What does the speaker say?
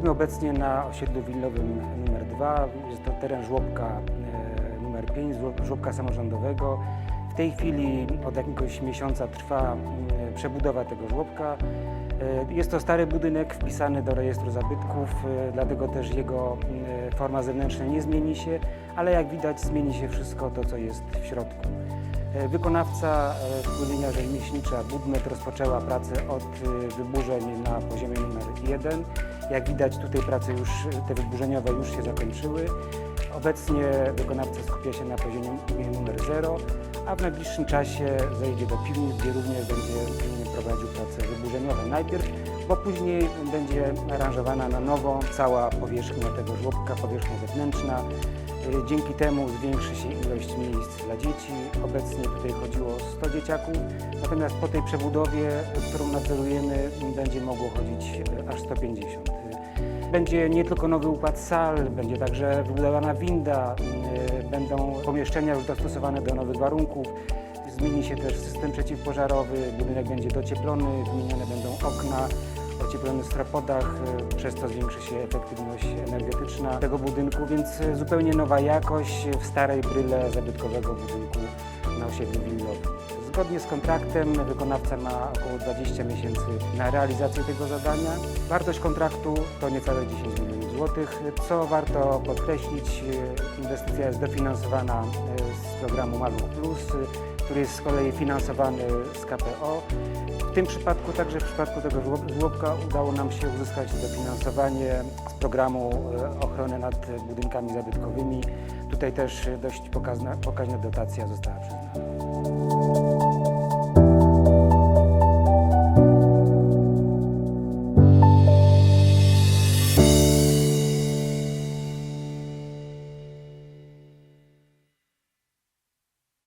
obecnie na osiedlu willowym numer 2. Jest to teren żłobka e, numer 5, żło- żłobka samorządowego. W tej chwili od jakiegoś miesiąca trwa mm, przebudowa tego żłobka. E, Jest to stary budynek wpisany do rejestru zabytków, e, dlatego też jego forma zewnętrzna nie zmieni się, ale jak widać zmieni się wszystko to, co jest w środku. E, Wykonawca e, spółdzielnia rzemieślnicza Budmet rozpoczęła pracę od e, wyburzeń na poziomie numer 1. Jak widać tutaj prace już, te wyburzeniowe już się zakończyły. Obecnie wykonawca skupia się na poziomie numer 0, a w najbliższym czasie zejdzie do piwnic, gdzie również będzie prowadził prace wyburzeniowe najpierw, bo później będzie aranżowana na nowo cała powierzchnia tego żłobka, powierzchnia wewnętrzna. Dzięki temu zwiększy się ilość miejsc dla dzieci. Obecnie tutaj chodziło 100 dzieciaków, natomiast po tej przebudowie, którą nadzorujemy, będzie mogło chodzić y, aż 150. Y, Będzie nie tylko nowy układ sal, będzie także wybudowana winda, y, będą pomieszczenia już dostosowane do nowych warunków. Zmieni się też system przeciwpożarowy, budynek będzie docieplony, wymienione będą okna ocieplonych stropodach, y, przez to zwiększy się efektywność energetyczna tego budynku, więc y, zupełnie nowa jakość w starej bryle zabytkowego budynku na osiedlu willowym. Zgodnie z kontraktem wykonawca ma około 20 miesięcy na realizację tego zadania. Wartość kontraktu to niecałe 10 milionów złotych. Co warto podkreślić, inwestycja jest dofinansowana y, z programu Maluch Plus, który jest z kolei finansowany z KPO. W tym przypadku, także w przypadku tego żło- żłobka udało nam się uzyskać dofinansowanie z programu e, ochrony nad budynkami zabytkowymi. Tutaj też e, dość pokaźna, pokaźna dotacja została przyznana.